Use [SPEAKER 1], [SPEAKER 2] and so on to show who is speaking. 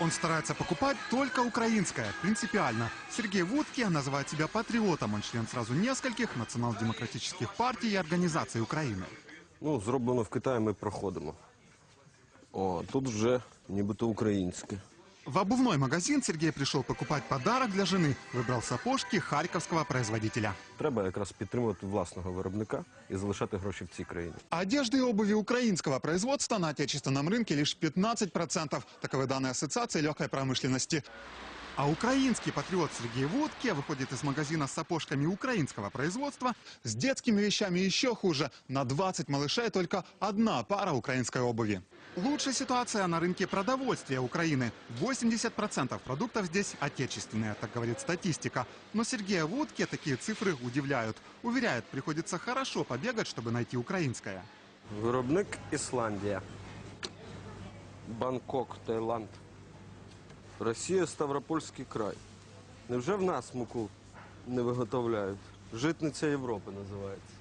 [SPEAKER 1] Он старается покупать только украинское, принципиально. Сергей Вудке называет себя патриотом. Он член сразу нескольких национал-демократических партий и организаций Украины.
[SPEAKER 2] Ну, зроблено в Китаї ми проходимо. О, тут вже нібито українське.
[SPEAKER 1] В обувной магазин Сергей пришел покупать подарок для жены. Выбрал сапожки харьковского производителя.
[SPEAKER 2] Треба якраз підтримувати власного виробника і залишати гроші в цій країні.
[SPEAKER 1] Одежды и обуви украинского производства на отечественном рынке лишь 15%. Таковы данные Ассоциации легкой промышленности. А украинский патриот Сергей Водке выходит из магазина с сапожками украинского производства. С детскими вещами еще хуже. На 20 малышей только одна пара украинской обуви. Лучшая ситуация на рынке продовольствия Украины. 80% продуктов здесь отечественные, так говорит статистика. Но Сергея Водке такие цифры удивляют. Уверяет, приходится хорошо побегать, чтобы найти украинское.
[SPEAKER 2] Виробник Ісландія. Бангкок, Таїланд. Росія, Ставропольський край. Невже в нас муку не виготовляють? Житниця Європи називається.